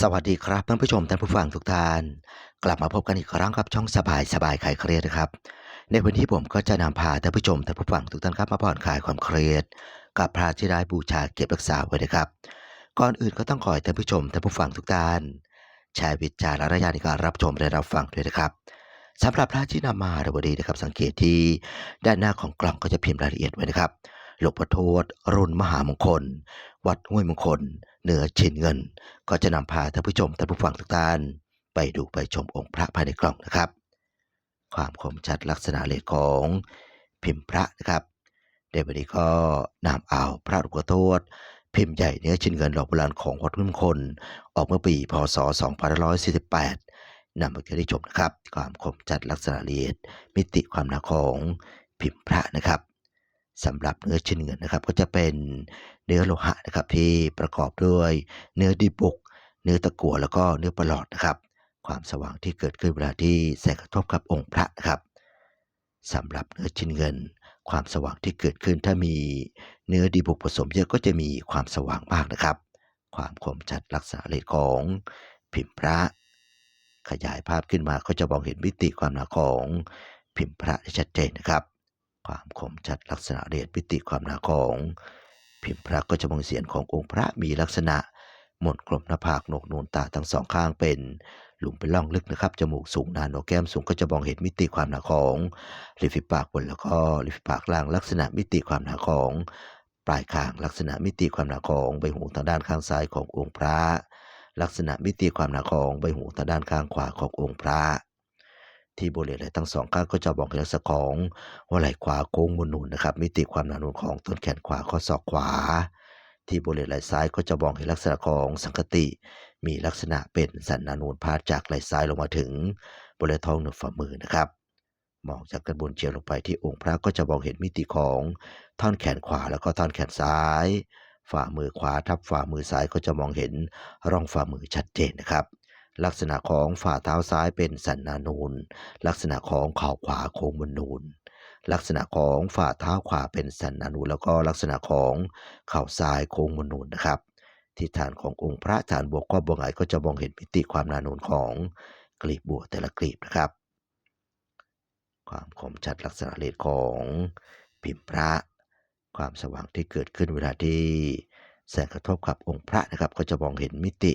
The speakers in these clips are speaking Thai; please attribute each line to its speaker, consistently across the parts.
Speaker 1: สวัสดีครับท่านผู้ชมท่านผู้ฟังทุกท่าน กลับมาพบกันอีกครั้งกับช่องสบายสบายคลายเครียดนะครับ ในวันนี้ผมก็จะนำพาท่านผู้ชมท่านผู้ฟังทุกท่านครับมาผ่อนคลายความเครียด กับพระที่ได้บูชาเก็บรักษาไว้นะครับ ก่อนอื่นก็ต้องขอให้ท่านผู้ชมท่านผู้ฟังทุกท่านใช้วิจารณญาณในการรับชมและรับฟังด้วยนะครับสำหรับพระที่นำมาในวันนี้นะครับ สังเกตที่ด้านหน้าของกล่องก็จะพิมพ์รายละเอียดไว้นะครับหลวงพ่อโทษรุ่นมหามงคล วัดห้วยมงคล เหนือชินเงิน ก็จะนำพาท่านผู้ชมท่านผู้ฟังทุกท่าน ไปดูไปชมองค์พระภายในกล่องนะครับ ความคมชัดลักษณะเลขของพิมพ์พระนะครับในวันนี้ก็นำเอาพระหลวงพ่อโทษ พิมพ์ใหญ่เนื้อชิ้นเงินหลอกโบราณของวัดห้วยมงคล ออกเมื่อปีพศ 2548นำมาให้ได้ชมนะครับ ความคมชัดลักษณะละเอียดมิติความหนาของพิมพ์พระนะครับ สำหรับเนื้อชิ้นเงินนะครับ ก็จะเป็นเนื้อโลหะนะครับที่ประกอบด้วยเนื้อดีบุก เนื้อตะกั่วแล้วก็เนื้อประหลอดนะครับ ความสว่างที่เกิดขึ้นเวลาที่แสงกระทบกับองค์พระนะครับสำหรับเนื้อชิ้นเงิน ความสว่างที่เกิดขึ้นถ้ามีเนื้อดีบุกผสมเยอะก็จะมีความสว่างมากนะครับ ความคมชัดลักษณะเลขของพิมพ์พระ ขยายภาพขึ้นมาก็จะมองเห็นมิติความหนาของพิมพ์พระได้ชัดเจนนะครับ ความคมชัดลักษณะเรียนมิติความหนาของ พิมพ์พระก็จะมองเสียนขององค์พระมีลักษณะหมดกลมหน้าผากโหนกนูนตาทั้งสองข้างเป็น หลุมเป็นร่องลึกนะครับ จมูกสูงหนาโหนกแก้มสูงก็จะมองเห็นมิติความหนาของริมฝีปากบนแล้วก็ริมฝีปากล่างลักษณะมิติความหนาของ ปลายคางลักษณะมิติความหนาของใบหูทางด้านข้างซ้ายขององค์พระ ลักษณะมิติความหนาของใบหูทางด้านข้างขวาขององค์พระ ที่บริเวณไหล่ทั้งสองข้างก็จะบอกลักษณะของหัวไหล่ขวาโค้งมนนุนนะครับ มิติความหนานูนของต้นแขนขวาข้อศอกขวา ที่บริเวณไหล่ซ้ายก็จะบอกเห็นลักษณะของสังคติ มีลักษณะเป็นสันนานูนพาดจากไหล่ซ้ายลงมาถึงบริเวณท้องเหนือฝ่ามือนะครับมองจากด้านบนเฉียงลงไปที่องค์พระก็จะมองเห็นมิติของท่อนแขนขวาแล้วก็ท่อนแขนซ้าย ฝ่ามือขวาทับฝ่ามือซ้ายก็จะมองเห็นร่องฝ่ามือชัดเจนนะครับ ลักษณะของฝ่าเท้าซ้ายเป็นสันนานูน ลักษณะของเข่าขวาโค้งมนนูน ลักษณะของฝ่าเท้าขวาเป็นสันนานูน แล้วก็ลักษณะของเข่าซ้ายโค้งมนนูนนะครับ ที่ฐานขององค์พระฐานบวกก็บวงไหก็จะมองเห็นมิติความนานูนของกลีบบัวแต่ละกลีบนะครับ ความคมชัดลักษณะเลขของพิมพ์พระ ความสว่างที่เกิดขึ้นเวลาที่แสงกระทบกับองค์พระนะครับ ก็จะมองเห็นมิติ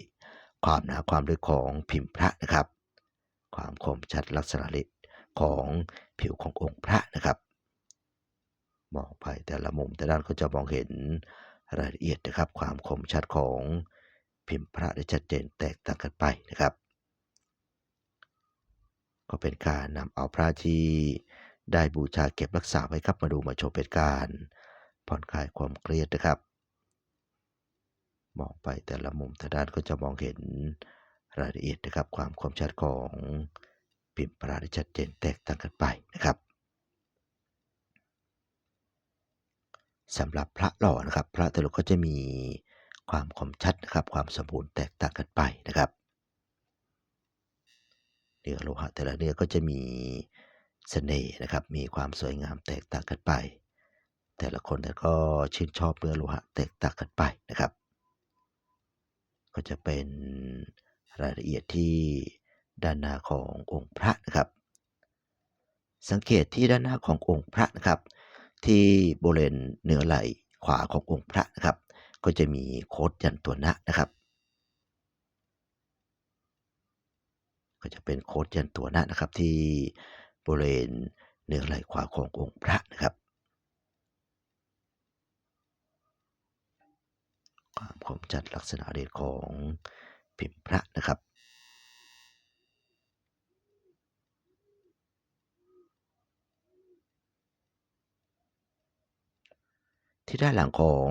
Speaker 1: ความหนาความลึกของพิมพ์พระนะครับ ความคมชัดลักษณะเลขของผิวขององค์พระนะครับ มองไปแต่ละมุมแต่ด้านก็จะมองเห็นรายละเอียดนะครับ ความคมชัดของพิมพ์พระได้ชัดเจนแตกต่างกันไปนะครับ ก็เป็นการนำเอาพระที่ได้บูชาเก็บรักษาไว้ครับมาดูมาชมเป็นการผ่อนคลายความเครียดนะครับ มองไปแต่ละมุมแต่ด้านก็จะมองเห็นรายละเอียดนะครับ ความคมชัดของพิมพ์พระได้ชัดเจนแตกต่างกันไปนะครับสำหรับพระหล่อนะครับ พระแต่ละก็จะมีความคมชัดนะครับ ความสมบูรณ์แตกต่างกันไปนะครับเนื้อโลหะแต่ละเนื้อก็จะมีเสน่ห์นะครับ มีความสวยงามแตกต่างกันไป แต่ละคนแต่ก็ชื่นชอบเนื้อโลหะแตกต่างกันไปนะครับ ก็จะเป็นรายละเอียดที่ด้านหน้าขององค์พระนะครับ สังเกตที่ด้านหน้าขององค์พระนะครับ ที่บริเวณเหนือไหล่ขวาขององค์พระนะครับ ก็จะมีโคดยันตัวนะนะครับ ก็จะเป็นโคดยันตัวนะนะครับที่บริเวณเหนือไหล่ขวาขององค์พระนะครับ ความคมจัดลักษณะเด่นของพิมพ์พระนะครับที่ด้านหลังของ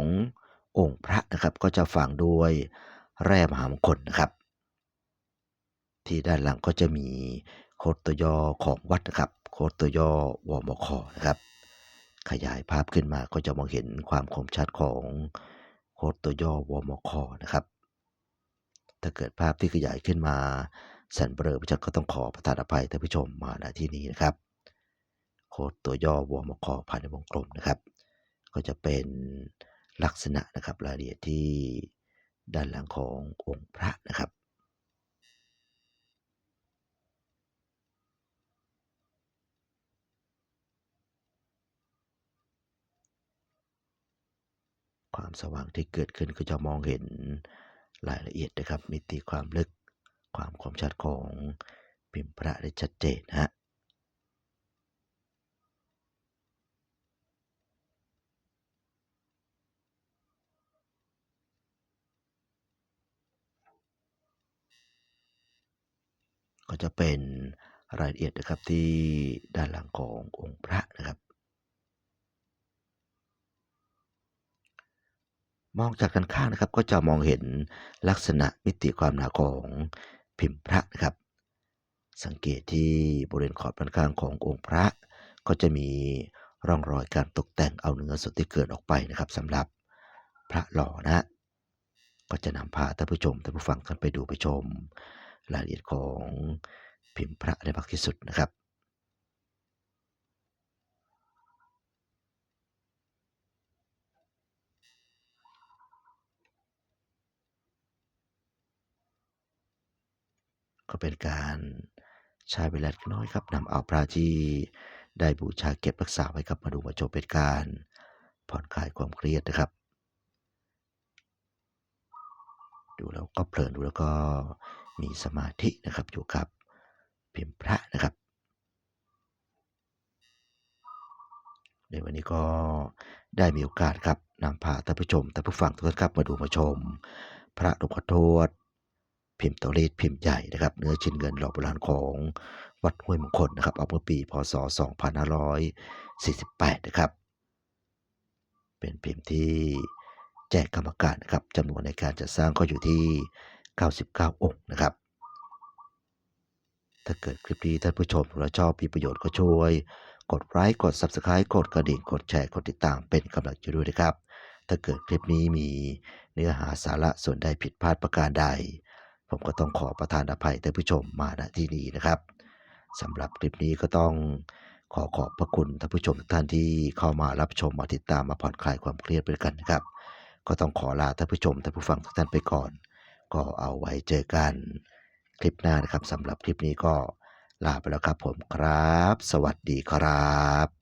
Speaker 1: องค์พระนะครับก็จะฝังด้วยแร่มหามงคลนะครับ ที่ด้านหลังก็จะมีโคตย่อของวัดนะครับโคตย่อวมคนะครับ ขยายภาพขึ้นมาก็จะมองเห็นความคมชัดของ คดตัวย่อวมคนะครับ ถ้าเกิดภาพที่ขยายขึ้นมาสันเบลอประจักก็ต้องขอประทานอภัยท่านผู้ชมมาณที่นี้นะครับ โคดตัวย่อวมคภายในวงกลมนะครับ ก็จะเป็นลักษณะนะครับรายละเอียดที่ด้านหลังขององค์พระนะครับ ความสว่างที่เกิดขึ้นก็จะมองเห็นรายละเอียดนะครับ มิติความลึกความคมชัดของพิมพ์พระได้ชัดเจนฮะก็จะเป็นรายละเอียดนะครับที่ด้านหลังขององค์พระนะครับ มองจากด้านข้างนะครับ ก็จะมองเห็นลักษณะมิติความหนาของพิมพ์พระนะครับ สังเกตที่บริเวณขอบด้านข้างขององค์พระ ก็จะมีร่องรอยการตกแต่งเอาเนื้อส่วนที่เกิดออกไปนะครับสำหรับพระหล่อนะ ก็จะนำพาท่านผู้ชมท่านผู้ฟังกันไปดูไปชม รายละเอียดของพิมพ์พระได้มากที่สุดนะครับ ก็เป็นการใช้เวลาเล็กน้อยครับนำเอาพระที่ได้บูชาเก็บรักษาไว้ครับมาดูมาชมเป็นการผ่อนคลายความเครียดนะครับ ดูแล้วก็เพลินดูแล้วก็มีสมาธินะครับอยู่กับพิมพ์พระนะครับ ในวันนี้ก็ได้มีโอกาสครับนำพาท่านผู้ชมท่านผู้ฟังทุกท่านครับมาดูมาชม พระหลวงพ่อทวด พิมพ์ตัวเลขพิมพ์ใหญ่นะครับ เนื้อชิ้นเงินหล่อโบราณของวัดห้วยมงคลนะครับเอาเมื่อปีพศ 2548 นะครับ เป็นพิมพ์ที่แจกกรรมการนะครับจำนวนในการจัดสร้างก็อยู่ที่ 99 องค์นะครับ ถ้าเกิดคลิปนี้ท่านผู้ชมและชอบมีประโยชน์ก็ช่วย กดไลค์กด Subscribe กดกระดิ่งกดแชร์กดติดตามเป็นกำลังใจด้วยนะครับ ถ้าเกิดคลิปนี้มีเนื้อหาสาระส่วนใดผิดพลาดประการใด ผมก็ต้องขอประทานอภัยท่านผู้ชมมาณที่นี้นะครับสำหรับคลิปนี้ก็ต้องขอขอบพระคุณท่านผู้ชมทุกท่านที่เข้ามารับชมมาติดตามมาผ่อนคลายความเครียดไปกันนะครับ ก็ต้องขอลาท่านผู้ชมท่านผู้ฟังทุกท่านไปก่อน ก็เอาไว้เจอกันคลิปหน้านะครับสำหรับคลิปนี้ก็ลาไปแล้วครับผมครับ สวัสดีครับ